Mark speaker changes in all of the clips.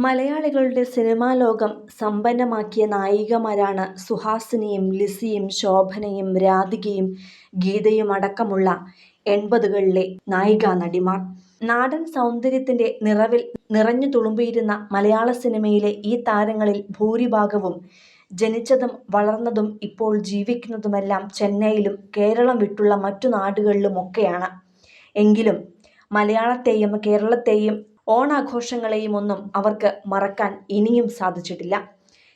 Speaker 1: മലയാളികളുടെ സിനിമാ ലോകം സമ്പന്നമാക്കിയ നായികമാരാണ് സുഹാസിനിയും ലിസിയും ശോഭനയും രാധികയും ഗീതയും അടക്കമുള്ള എൺപതുകളിലെ നായികാ നടിമാർ നാടൻ സൗന്ദര്യത്തിന്റെ നിറവിൽ നിറഞ്ഞു തുളുമ്പിയിരുന്ന മലയാള സിനിമയിലെ ഈ താരങ്ങളിൽ ഭൂരിഭാഗവും ജനിച്ചതും വളർന്നതും ഇപ്പോൾ ജീവിക്കുന്നതുമെല്ലാം ചെന്നൈയിലും കേരളം വിട്ടുള്ള മറ്റു നാടുകളിലുമൊക്കെയാണ്. എങ്കിലും മലയാളത്തെയും കേരളത്തെയും ഓണാഘോഷങ്ങളെയുമൊന്നും അവർക്ക് മറക്കാൻ ഇനിയും സാധിച്ചിട്ടില്ല.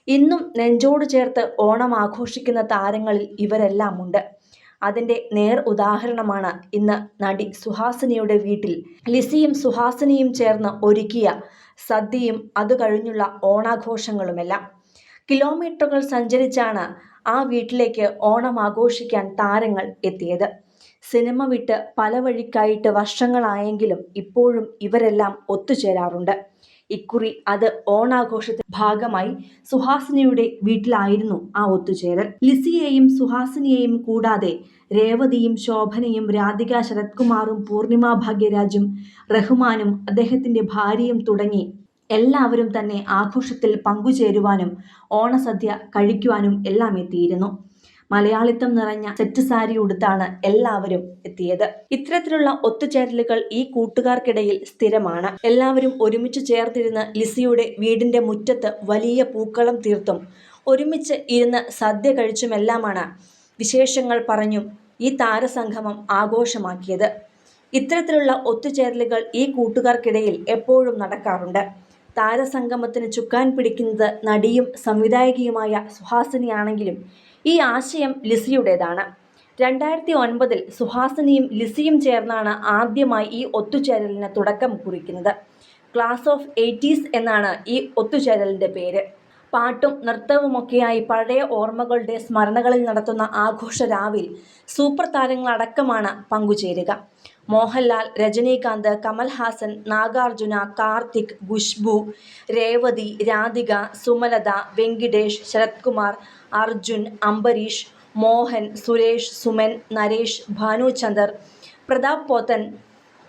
Speaker 1: ഇന്നും നെഞ്ചോട് ചേർത്ത് ഓണം ആഘോഷിക്കുന്ന താരങ്ങളിൽ ഇവരെല്ലാമുണ്ട്. അതിന്റെ നേർ ഉദാഹരണമാണ് ഇന്ന് നടി സുഹാസിനിയുടെ വീട്ടിൽ ലിസിയും സുഹാസിനിയും ചേർന്ന് ഒരുക്കിയ സദ്യയും അതുകഴിഞ്ഞുള്ള ഓണാഘോഷങ്ങളുമെല്ലാം. കിലോമീറ്ററുകൾ സഞ്ചരിച്ചാണ് ആ വീട്ടിലേക്ക് ഓണം ആഘോഷിക്കാൻ താരങ്ങൾ എത്തിയത്. സിനിമ വിട്ട് പല വഴിക്കായിട്ട് വർഷങ്ങളായെങ്കിലും ഇപ്പോഴും ഇവരെല്ലാം ഒത്തുചേരാറുണ്ട്. ഇക്കുറി അത് ഓണാഘോഷത്തിന്റെ ഭാഗമായി സുഹാസിനിയുടെ വീട്ടിലായിരുന്നു ആ ഒത്തുചേരൽ. ലിസിയെയും സുഹാസിനിയെയും കൂടാതെ രേവതിയും ശോഭനയും രാധിക ശരത്കുമാറും പൂർണിമ ഭാഗ്യരാജും റഹ്മാനും അദ്ദേഹത്തിന്റെ ഭാര്യയും തുടങ്ങി എല്ലാവരും തന്നെ ആഘോഷത്തിൽ പങ്കുചേരുവാനും ഓണസദ്യ കഴിക്കുവാനും എല്ലാം എത്തിയിരുന്നു. മലയാളിത്തം നിറഞ്ഞ സെറ്റ് സാരി ഉടുത്താണ് എല്ലാവരും എത്തിയത്. ഇത്തരത്തിലുള്ള ഒത്തുചേരലുകൾ ഈ കൂട്ടുകാർക്കിടയിൽ സ്ഥിരമാണ്. എല്ലാവരും ഒരുമിച്ച് ചേർത്തിരുന്ന് ലിസിയുടെ വീടിന്റെ മുറ്റത്ത് വലിയ പൂക്കളം തീർത്തും ഒരുമിച്ച് ഇരുന്ന് സദ്യ കഴിച്ചുമെല്ലാമാണ് വിശേഷങ്ങൾ പറഞ്ഞും ഈ താരസംഗമം ആഘോഷമാക്കിയത്. ഇത്തരത്തിലുള്ള ഒത്തുചേരലുകൾ ഈ കൂട്ടുകാർക്കിടയിൽ എപ്പോഴും നടക്കാറുണ്ട്. താരസംഗമത്തിന് ചുക്കാൻ പിടിക്കുന്നത് നടിയും സംവിധായകയുമായ സുഹാസിനിയാണെങ്കിലും ഈ ആശയം ലിസിയുടേതാണ്. രണ്ടായിരത്തി ഒൻപതിൽ സുഹാസിനിയും ലിസിയും ചേർന്നാണ് ആദ്യമായി ഈ ഒത്തുചേരലിന് തുടക്കം കുറിക്കുന്നത്. ക്ലാസ് ഓഫ് എയ്റ്റീസ് എന്നാണ് ഈ ഒത്തുചേരലിന്റെ പേര്. പാട്ടും നൃത്തവുമൊക്കെയായി പഴയ ഓർമ്മകളുടെ സ്മരണകളിൽ നടത്തുന്ന ആഘോഷ രാവിൽ സൂപ്പർ താരങ്ങളടക്കമാണ് പങ്കുചേരുക. മോഹൻലാൽ, രജനീകാന്ത്, കമൽഹാസൻ, നാഗാർജുന, കാർത്തിക്, ഖുഷ്ബു രേവതി, രാധിക, സുമലത, വെങ്കിടേഷ്, ശരത്കുമാർ, അർജുൻ, അംബരീഷ്, മോഹൻ, സുരേഷ്, സുമൻ, നരേഷ്, ഭാനുചന്ദർ, പ്രതാപ് പോത്തൻ,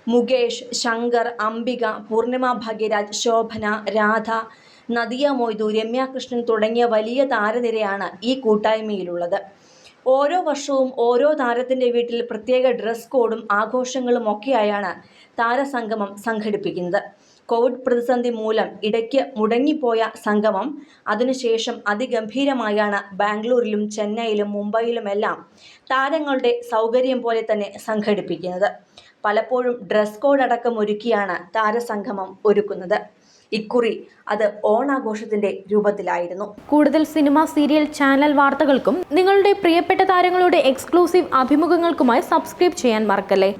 Speaker 1: മുകേഷ്, ശങ്കർ, അംബിക, പൂർണിമ ഭാഗ്യരാജ്, ശോഭന, രാധ, നദിയ മൊയ്തു, രമ്യ കൃഷ്ണൻ തുടങ്ങിയ വലിയ താരനിരയാണ് ഈ കൂട്ടായ്മയിലുള്ളത്. ഓരോ വർഷവും ഓരോ താരത്തിന്റെ വീട്ടിൽ പ്രത്യേക ഡ്രസ് കോഡും ആഘോഷങ്ങളും ആഘോഷങ്ങളുമൊക്കെയായാണ് താരസംഗമം സംഘടിപ്പിക്കുന്നത്. കോവിഡ് പ്രതിസന്ധി മൂലം ഇടയ്ക്ക് മുടങ്ങിപ്പോയ സംഗമം അതിനുശേഷം അതിഗംഭീരമായാണ് ബാംഗ്ലൂരിലും ചെന്നൈയിലും മുംബൈയിലുമെല്ലാം താരങ്ങളുടെ സൗകര്യം പോലെ തന്നെ സംഘടിപ്പിക്കുന്നത്. പലപ്പോഴും ഡ്രസ് കോഡ് അടക്കം ഒരുക്കിയാണ് താരസംഗമം ഒരുക്കുന്നത്. ഇക്കുറി അത് ഓണാഘോഷത്തിന്റെ രൂപത്തിലായിരുന്നു.
Speaker 2: കൂടുതൽ സിനിമ, സീരിയൽ, ചാനൽ വാർത്തകൾക്കും നിങ്ങളുടെ പ്രിയപ്പെട്ട താരങ്ങളുടെ എക്സ്ക്ലൂസീവ് അഭിമുഖങ്ങൾക്കുമായി സബ്സ്ക്രൈബ് ചെയ്യാൻ മറക്കല്ലേ